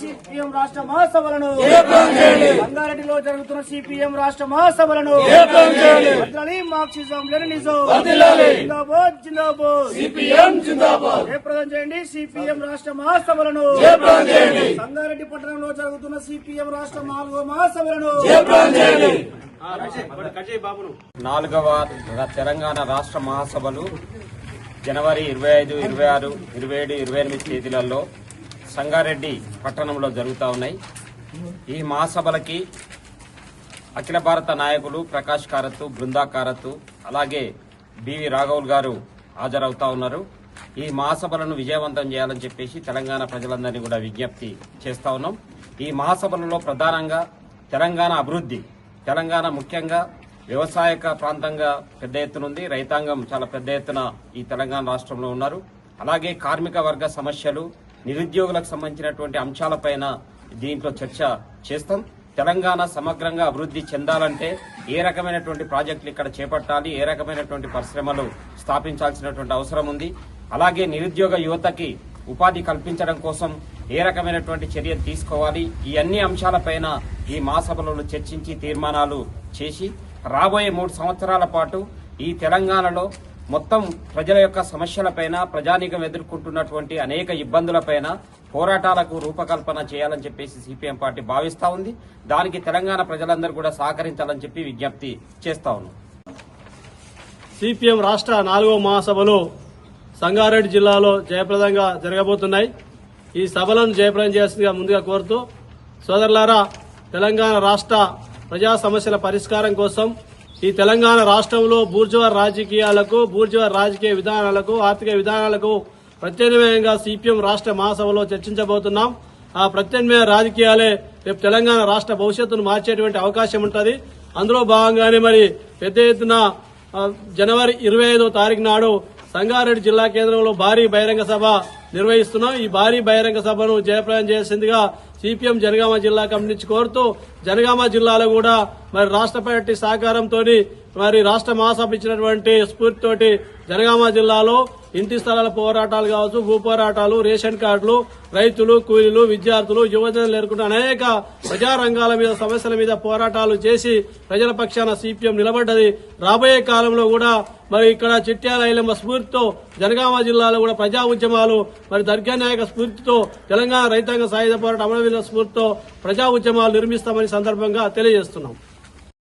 CPM రాష్ట్ర మహాసభలను. రంగారెడ్డిలో జరుగుతున్న సిపిఎం రాష్ట్ర మహాసభలను. మార్క్సిజం జిందాబాద్ జిందాబాద్. సిపిఎం జిందాబాద్. జయప్రదం చేయండి సిపిఎం రాష్ట్ర మహాసభలను. సంగారెడ్డి పట్టణంలో జరుగుతున్న సిపిఎం రాష్ట్ర నాలుగో మహాసభలను. నాలుగవ తెలంగాణ రాష్ట్ర మహాసభలు జనవరి ఇరవై ఐదు ఇరవై ఆరు ఇరవై ఏడు ఇరవై ఎనిమిది తేదీలలో సంగారెడ్డి పట్టణంలో జరుగుతూ ఉన్నాయి. ఈ మహాసభలకి అఖిల భారత నాయకులు ప్రకాష్ కారత్ బృందా కారత్ అలాగే బివి రాఘవుల్ గారు హాజరవుతా ఉన్నారు. ఈ మహాసభలను విజయవంతం చేయాలని చెప్పేసి తెలంగాణ ప్రజలందరినీ కూడా విజ్ఞప్తి చేస్తా ఉన్నాం. ఈ మహాసభలలో ప్రధానంగా తెలంగాణ అభివృద్ధి తెలంగాణ ముఖ్యంగా వ్యవసాయక ప్రాంతంగా పెద్ద ఎత్తున ఉంది. రైతాంగం చాలా పెద్ద ఎత్తున ఈ తెలంగాణ రాష్ట్రంలో ఉన్నారు. అలాగే కార్మిక వర్గ సమస్యలు నిరుద్యోగులకు సంబంధించినటువంటి అంశాలపైన దీంట్లో చర్చ చేస్తాం. తెలంగాణ సమగ్రంగా అభివృద్ధి చెందాలంటే ఏ రకమైనటువంటి ప్రాజెక్టులు ఇక్కడ చేపట్టాలి ఏ రకమైనటువంటి పరిశ్రమలు స్థాపించాల్సినటువంటి అవసరం ఉంది. అలాగే నిరుద్యోగ యువతకి ఉపాధి కల్పించడం కోసం ఏ రకమైనటువంటి చర్యలు తీసుకోవాలి? ఈ అన్ని అంశాలపైన ఈ మహాసభలలో చర్చించి తీర్మానాలు చేసి రాబోయే మూడు సంవత్సరాల పాటు ఈ తెలంగాణలో మొత్తం ప్రజల యొక్క సమస్యలపైన ప్రజానీకం ఎదుర్కొంటున్నటువంటి అనేక ఇబ్బందులపైన పోరాటాలకు రూపకల్పన చేయాలని చెప్పేసి సిపిఎం పార్టీ భావిస్తా ఉంది. దానికి తెలంగాణ ప్రజలందరూ కూడా సహకరించాలని చెప్పి విజ్ఞప్తి చేస్తా ఉన్నాం. సిపిఎం రాష్ట్ర నాలుగో మహాసభలు సంగారెడ్డి జిల్లాలో జయప్రదంగా జరగబోతున్నాయి. ఈ సభలను జయప్రదం చేస్తుందిగా ముందుగా కోరుతూ సోదరులారా తెలంగాణ రాష్ట్ర ప్రజా సమస్యల పరిష్కారం కోసం ఈ తెలంగాణ రాష్ట్రంలో బూర్జువా రాజకీయాలకు బూర్జువా రాజకీయ విధానాలకు ఆర్థిక విధానాలకు ప్రత్యామ్నాయంగా సిపిఎం రాష్ట్ర మహాసభలో చర్చించబోతున్నాం. ఆ ప్రత్యామ్నాయ రాజకీయాలే రేపు తెలంగాణ రాష్ట్ర భవిష్యత్తును మార్చేటువంటి అవకాశం ఉంటుంది. అందులో భాగంగానే మరి పెద్ద ఎత్తున జనవరి ఇరవై ఐదో తారీఖు నాడు సంగారెడ్డి జిల్లా కేంద్రంలో భారీ బహిరంగ సభ నిర్వహిస్తున్నాం. ఈ భారీ బహిరంగ సభను జయప్రదం చేసిందిగా సిపిఎం జనగామ జిల్లా కమిటీ కోరుతూ జనగామ జిల్లాలో కూడా మరి రాష్ట్ర పార్టీ సహకారంతో మరి రాష్ట్ర మహాసభ ఇచ్చినటువంటి స్ఫూర్తితోటి జనగామ జిల్లాలో ఇంటి స్థలాల పోరాటాలు కావచ్చు భూ పోరాటాలు రేషన్ కార్డులు రైతులు కూలీలు విద్యార్థులు యువజనులు లేకుండా అనేక ప్రజా రంగాల మీద సమస్యల మీద పోరాటాలు చేసి ప్రజల పక్షాన సిపిఎం నిలబడ్డది. రాబోయే కాలంలో కూడా మరి ఇక్కడ చిట్యాల ఐలమ్మ స్ఫూర్తితో జనగామ జిల్లాలో కూడా ప్రజా ఉద్యమాలు మరి దర్గా నాయక స్ఫూర్తితో తెలంగాణ రైతాంగ సాయుధ పోరాట అమరవీరుల స్ఫూర్తితో ప్రజా ఉద్యమాలు నిర్మిస్తామని సందర్భంగా తెలియజేస్తున్నాం.